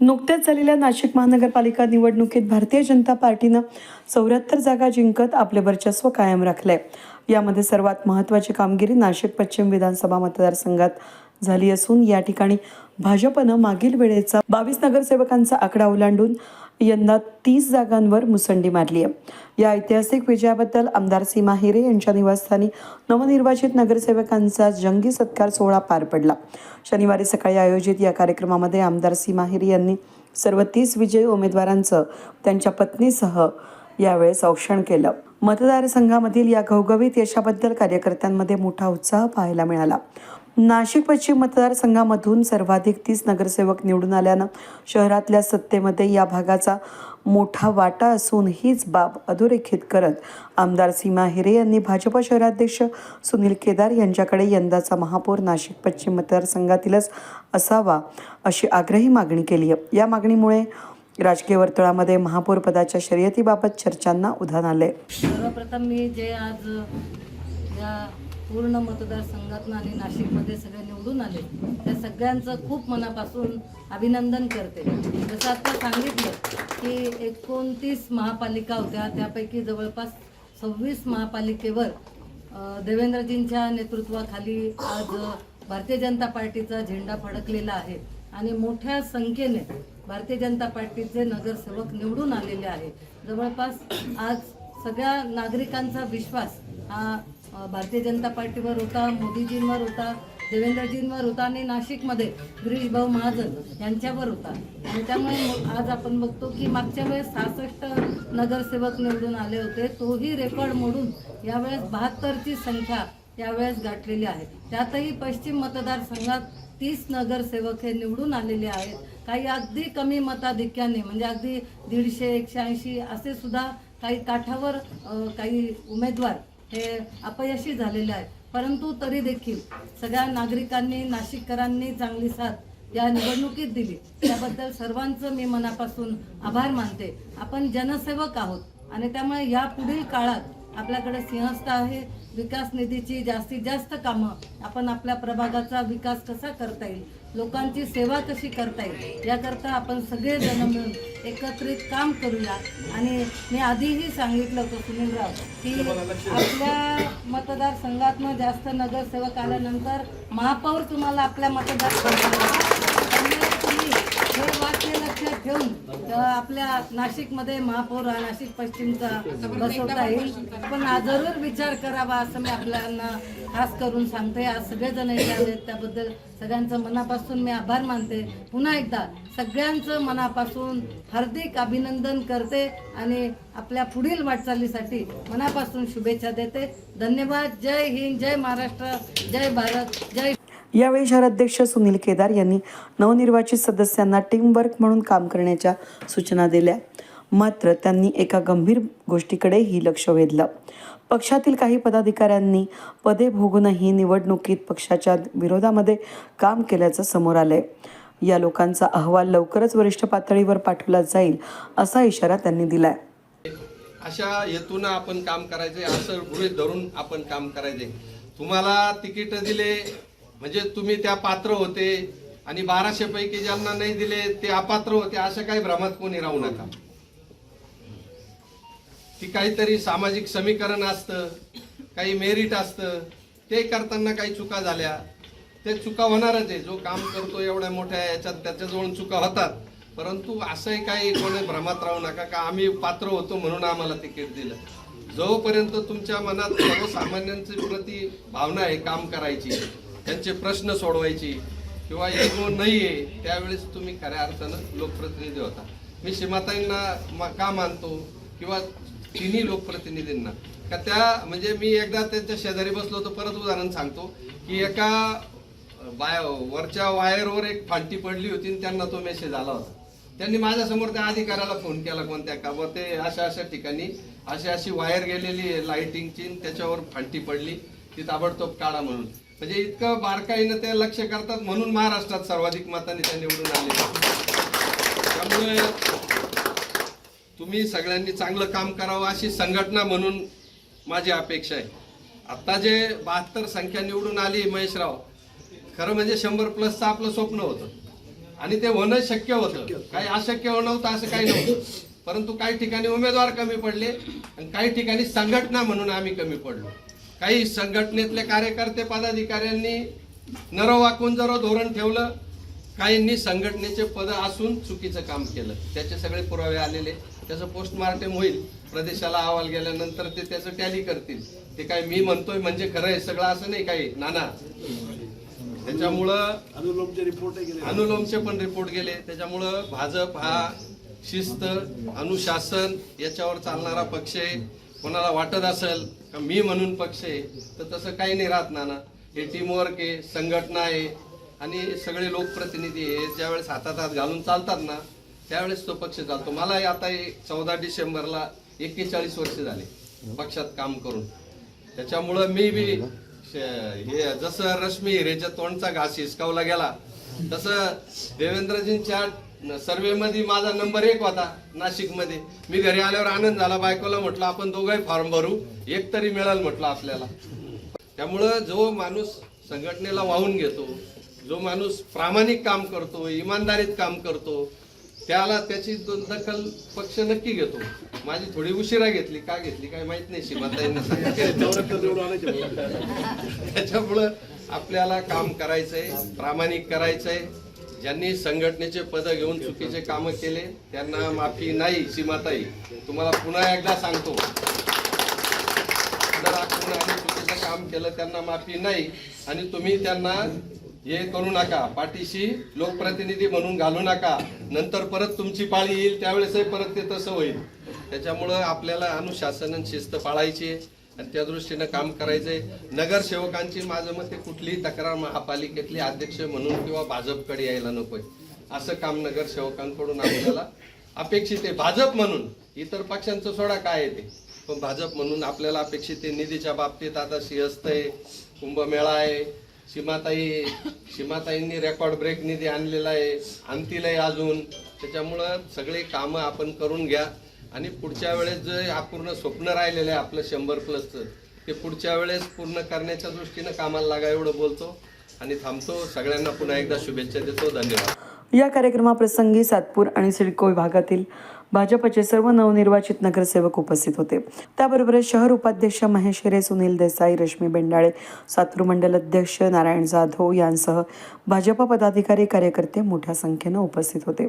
नुकत्याच झालेल्या नाशिक महानगरपालिका निवडणुकीत भारतीय जनता पार्टीनं चौऱ्याहत्तर जागा जिंकत आपले वर्चस्व कायम राखलंय. यामध्ये सर्वात महत्त्वाची कामगिरी नाशिक पश्चिम विधानसभा मतदारसंघात झाली असून या ठिकाणी भाजपनं मागील वेळेचा बावीस नगरसेवकांचा आकडा ओलांडून यंदा तीस जागांवर मुसंडी मारली आहे या ऐतिहासिक विजयाबद्दल आमदार सीमा हिरे यांच्या निवासस्थानी नवनिर्वाचित नगरसेवकांचा जंगी सत्कार सोहळा पार पडला. शनिवारी सकाळी आयोजित या कार्यक्रमामध्ये आमदार सीमा हिरे यांनी सर्व तीस विजयी उमेदवारांचं त्यांच्या पत्नीसह यावेळेस औक्षण केलं. मतदारसंघामधील या घवघवीत यशाबद्दल कार्यकर्त्यांमध्ये मोठा उत्साह पाहायला मिळाला. नाशिक पश्चिम मतदारसंघामधून सर्वाधिक तीस नगरसेवक निवडून आल्यानं शहरातल्या सत्तेमध्ये या भागाचा मोठा वाटा असून हीच बाब अधोरेखित करत आमदार सीमा हिरे यांनी भाजपा शहराध्यक्ष सुनील केदार यांच्याकडे यंदाचा महापौर नाशिक पश्चिम मतदारसंघातीलच असावा अशी आग्रही मागणी केली आहे या मागणीमुळे राजकीय वर्तुळामध्ये महापौर पदाच्या शर्यतीबाबत चर्चांना उधाण आले सर्वप्रथम मी जे आज या पूर्ण मतदारसंघातून आणि नाशिकमध्ये सगळे निवडून आले. त्या सगळ्यांचं खूप मनापासून अभिनंदन करते. जसं आता सांगितलं की एकोणतीस महापालिका होत्या त्यापैकी जवळपास सव्वीस महापालिकेवर देवेंद्रजींच्या नेतृत्वाखाली आज भारतीय जनता पार्टीचा झेंडा फडकलेला आहे. आणि मोठ्या संख्येने भारतीय जनता पार्टीचे नगरसेवक निवडून आलेले आहे जवळपास आज सगळ्या नागरिकांचा विश्वास हा भारतीय जनता पार्टीवर होता मोदीजींवर होता देवेंद्रजींवर होता आणि नाशिकमध्ये गिरीशभाऊ महाजन यांच्यावर होता. आणि त्यामुळे आज आपण बघतो की मागच्या वेळेस सहासष्ट नगरसेवक निवडून आले होते तोही रेकॉर्ड मोडून यावेळेस बहात्तरची संख्या यावेळेस गाठलेली आहे. त्यातही पश्चिम मतदारसंघात तीस नगरसेवक हे निवडून आलेले आहेत. काही अगदी कमी मताधिक्याने म्हणजे अगदी दीडशे एकशे ऐंशी असे सुद्धा काही काठावर काही उमेदवार हे अपयशी झालेले आहे परंतु तरी देखील सगळ्या नागरिकांनी नाशिककरांनी चांगली साथ या निवडणुकीत दिली. त्याबद्दल सर्वांचं मी मनापासून आभार मानते. आपण जनसेवक आहोत आणि त्यामुळे या पुढील काळात आपल्याकडे सिंहस्थ आहे. विकास निधीची जास्तीत जास्त कामं. आपण आपल्या प्रभागाचा विकास कसा करता येईल? लोकांची सेवा कशी करता येईल? याकरता आपण सगळेजण मिळून एकत्रित काम करूया. आणि मी आधीही सांगितलं होतं सुनीलराव की आपल्या मतदारसंघातनं जास्त नगरसेवक आल्यानंतर महापौर तुम्हाला आपल्या मतदारसंघात हे वाक्य लक्षात घेऊन आपल्या नाशिकमध्ये महापौर नाशिक पश्चिमचा बसवता येईल. पण जरूर विचार करावा असं मी आपल्याला खास करून सांगते आज सगळेजण इथे आलेत त्याबद्दल सगळ्यांचं मनापासून मी आभार मानते. पुन्हा एकदा सगळ्यांचं मनापासून हार्दिक अभिनंदन करते आणि आपल्या पुढील वाटचालीसाठी मनापासून शुभेच्छा देते. धन्यवाद. जय हिंद. जय महाराष्ट्र. जय भारत. जय यावेळी शहराध्यक्ष सुनील केदार यांनी नवनिर्वाचित सदस्यांना टीमवर्क म्हणून काम करण्याच्या सूचना दिल्या. मात्र त्यांनी एका गंभीर गोष्टीकडेही लक्ष वेधलं. पक्षातील काही पदाधिकाऱ्यांनी पदे भोगूनही निवडणुकीत पक्षाच्या विरोधामध्ये काम केल्याचं समोर आलंय. या लोकांचा अहवाल लवकरच वरिष्ठ पातळीवर पाठवला जाईल असा इशारा त्यांनी दिलाय. अशा हेतून आपण काम करायचे असं गृहित धरून आपण काम करायचे तुम्हाला तिकीट दिले म्हणजे तुम्ही त्या पात्र होते आणि बाराशे पैकी ज्यांना नाही दिले ते अपात्र होते अशा काही भ्रमात कोणी राहू नका. ती काहीतरी सामाजिक समीकरण असतं काही मेरिट असतं ते करताना काही चुका झाल्या. ते चुका होणारच आहे. जो काम करतो एवढ्या मोठ्या याच्यात त्याच्याजवळ चुका होतात. परंतु असंही काही कोणी भ्रमात राहू नका का आम्ही पात्र होतो म्हणून आम्हाला तिकीट दिलं. जोपर्यंत तुमच्या मनात सर्वसामान्यांची प्रती भावना आहे काम करायची त्यांचे प्रश्न सोडवायची किंवा एगो नाही आहे त्यावेळेस तुम्ही खऱ्या अर्थानं लोकप्रतिनिधी होता. मी सीमाताईंना मा- का मानतो? किंवा तिन्ही लोकप्रतिनिधींना. का त्या म्हणजे मी एकदा त्यांच्या शेजारी बसलो तर परत उदाहरण सांगतो की एका बाय वरच्या वायरवर एक फांटी पडली होती आणि त्यांना तो मेसेज आला होता. त्यांनी माझ्यासमोर त्या अधिकाऱ्याला फोन केला कोणत्या का बा ते अशा अशा ठिकाणी अशी अशी वायर गेलेली आहे लाईटिंगची त्याच्यावर फांटी पडली. ती ताबडतोब काढा म्हणून. म्हणजे इतकं बारकाईनं ते लक्ष करतात म्हणून महाराष्ट्रात सर्वाधिक मतांनी त्या निवडून आले त्यामुळे तुम्ही सगळ्यांनी चांगलं काम करावं अशी संघटना म्हणून माझी अपेक्षा आहे. आता जे बहात्तर संख्या निवडून आली महेशराव खरं म्हणजे शंभर प्लसचं आपलं स्वप्न होतं. आणि ते होणं शक्य होतं. काही अशक्य नव्हतं असं काही नव्हतं. परंतु काही ठिकाणी उमेदवार कमी पडले आणि काही ठिकाणी संघटना म्हणून आम्ही कमी पडलो. काही संघटनेतले कार्यकर्ते पदाधिकाऱ्यांनी नर वाकून जर धोरण ठेवलं काहींनी संघटनेचे पद असून चुकीचं काम केलं. त्याचे सगळे पुरावे आलेले त्याचं पोस्टमार्टम होईल. प्रदेशाला अहवाल गेल्यानंतर ते त्याचं टॅली करतील. ते काय मी म्हणतोय म्हणजे खरं आहे सगळं असं नाही काही. नाना. त्याच्यामुळं अनुलोमचे रिपोर्ट अनुलोमचे पण रिपोर्ट गेले. त्याच्यामुळं भाजप हा शिस्त अनुशासन याच्यावर चालणारा पक्ष आहे. कोणाला वाटत असेल का मी म्हणून पक्ष आहे तर तसं काही नाही राहत नाना. हे टीमवर्क आहे संघटना आहे आणि सगळे लोकप्रतिनिधी आहे ज्यावेळेस हातात हात घालून चालतात ना त्यावेळेस तो पक्ष चालतो. मला आता चौदा डिसेंबरला एक्केचाळीस वर्ष झाले पक्षात काम करून. त्याच्यामुळं मी बी हे जसं रश्मी हिरेच्या तोंडचा घास हिसकावला गेला तसं देवेंद्रजींच्या सर्वे मध्ये माझा नंबर एक होता नाशिकमध्ये मी घरी आल्यावर आनंद झाला बायकोला म्हटलं आपण दोघंही फॉर्म भरू एक तरी मिळेल म्हटलं आपल्याला. त्यामुळं जो माणूस संघटनेला वाहून घेतो जो माणूस प्रामाणिक काम करतो इमानदारीत काम करतो त्याला त्याची दखल पक्ष नक्की घेतो. माझी थोडी उशिरा घेतली का घेतली काय माहीत नाही सीमाताईंना त्याच्यामुळं आपल्याला काम करायचंय प्रामाणिक करायचंय. ज्यांनी संघटनेचे पद घेऊन चुकीचे कामं केले त्यांना माफी नाही सीमाताई. तुम्हाला पुन्हा एकदा सांगतो. चुकीचं काम केलं त्यांना माफी नाही. आणि तुम्ही त्यांना हे करू नका. पाठीशी लोकप्रतिनिधी म्हणून घालू नका. नंतर परत तुमची पाळी येईल त्यावेळेसही परत ते तसं होईल. त्याच्यामुळं आपल्याला अनुशासन शिस्त पाळायची आहे. आणि त्या दृष्टीनं काम करायचंय. नगरसेवकांची माझं मत कुठलीही तक्रार महापालिकेतली अध्यक्ष म्हणून किंवा भाजपकडे यायला नकोय. असं काम नगरसेवकांकडून आपल्याला अपेक्षित आहे. भाजप म्हणून इतर पक्षांचं सोडा काय आहे ते. पण भाजप म्हणून आपल्याला अपेक्षित आहे निधीच्या बाबतीत आता सिंहस्थ आहे कुंभमेळा आहे सीमाताई सीमाताईंनी रेकॉर्ड ब्रेक निधी आणलेला आहे आणतील आहे अजून. त्याच्यामुळं सगळे कामं आपण करून घ्या. आणि पुढच्या वेळेस जे अपूर्ण स्वप्न राहिलेलं आहे आपलं शंभर प्लसचं ते पुढच्या वेळेस पूर्ण करण्याच्या दृष्टीनं कामाला लागा एवढं बोलतो. आणि थांबतो. सगळ्यांना पुन्हा एकदा शुभेच्छा देतो. धन्यवाद. या कार्यक्रमाप्रसंगी सातपूर आणि सिडको विभागातील भाजपचे सर्व नवनिर्वाचित नगरसेवक उपस्थित होते. त्याबरोबरच शहर उपाध्यक्ष महेश हिरे सुनील देसाई रश्मी बेंडाळे सातपूर मंडल अध्यक्ष नारायण जाधव यांसह भाजपा पदाधिकारी कार्यकर्ते मोठ्या संख्येनं उपस्थित होते.